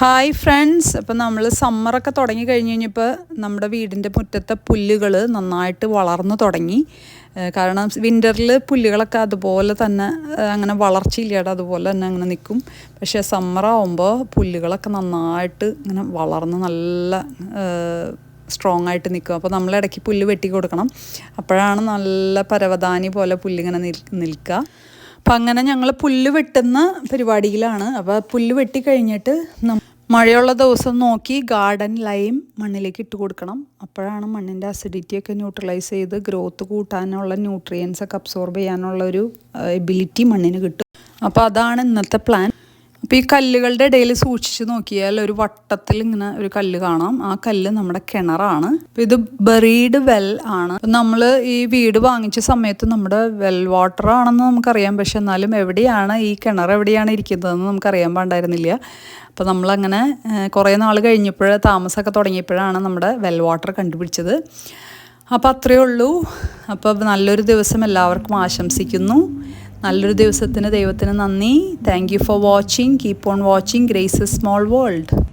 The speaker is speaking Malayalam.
ഹായ് ഫ്രണ്ട്സ് അപ്പം നമ്മൾ സമ്മറൊക്കെ തുടങ്ങി കഴിഞ്ഞ് കഴിഞ്ഞപ്പോൾ നമ്മുടെ വീടിന്റെ മുറ്റത്തെ പുല്ലുകൾ നന്നായിട്ട് വളർന്നു തുടങ്ങി. കാരണം വിന്ററിൽ പുല്ലുകളൊക്കെ അതുപോലെ തന്നെ അങ്ങനെ വളർച്ചയില്ലാതെ അതുപോലെ തന്നെ അങ്ങനെ നിൽക്കും പക്ഷേ സമ്മറാവുമ്പോൾ പുല്ലുകളൊക്കെ നന്നായിട്ട് ഇങ്ങനെ വളർന്ന് നല്ല സ്ട്രോങ് ആയിട്ട് നിൽക്കും അപ്പോൾ നമ്മൾ ഇടയ്ക്ക് പുല്ല് വെട്ടി കൊടുക്കണം. അപ്പോഴാണ് നല്ല പരവതാനി പോലെ പുല്ലിങ്ങനെ നിൽ നിൽക്കുക. അപ്പം അങ്ങനെ ഞങ്ങൾ പുല്ല് വെട്ടുന്ന പരിപാടിയിലാണ്. അപ്പോൾ പുല്ല് വെട്ടി കഴിഞ്ഞിട്ട് മഴയുള്ള ദിവസം നോക്കി ഗാർഡൻ ലൈം മണ്ണിലേക്ക് ഇട്ട് കൊടുക്കണം. അപ്പോഴാണ് മണ്ണിന്റെ അസിഡിറ്റി ഒക്കെ ന്യൂട്രലൈസ് ചെയ്ത് ഗ്രോത്ത് കൂട്ടാനുള്ള ന്യൂട്രിയൻസ് ഒക്കെ അബ്സോർബ് ചെയ്യാനുള്ള ഒരു എബിലിറ്റി മണ്ണിന് കിട്ടും. അപ്പോൾ അതാണ് ഇന്നത്തെ പ്ലാൻ അപ്പോൾ ഈ കല്ലുകളുടെ ഇടയിൽ സൂക്ഷിച്ച് നോക്കിയാൽ ഒരു വട്ടത്തിൽ ഇങ്ങനെ ഒരു കല്ല് കാണാം. ആ കല്ല് നമ്മുടെ കിണറാണ്. അപ്പോൾ ഇത് ബറീഡ് വെൽ ആണ്. നമ്മൾ ഈ വീട് വാങ്ങിച്ച സമയത്ത് നമ്മുടെ വെൽ വാട്ടർ ആണെന്ന് നമുക്കറിയാം. പക്ഷെ എന്നാലും എവിടെയാണ് ഈ കിണർ എവിടെയാണ് ഇരിക്കുന്നതെന്ന് നമുക്കറിയാൻ പാണ്ടായിരുന്നില്ല അപ്പോൾ നമ്മളങ്ങനെ കുറേ നാൾ കഴിഞ്ഞപ്പോൾ താമസമൊക്കെ തുടങ്ങിയപ്പോഴാണ് നമ്മുടെ വെൽ വാട്ടർ കണ്ടുപിടിച്ചത്. അപ്പോൾ അത്രയേ ഉള്ളൂ. അപ്പോൾ നല്ലൊരു ദിവസം എല്ലാവർക്കും ആശംസിക്കുന്നു. നല്ലൊരു ദിവസത്തിന് ദൈവത്തിന് നന്ദി. Thank you for watching keep on watching grace small world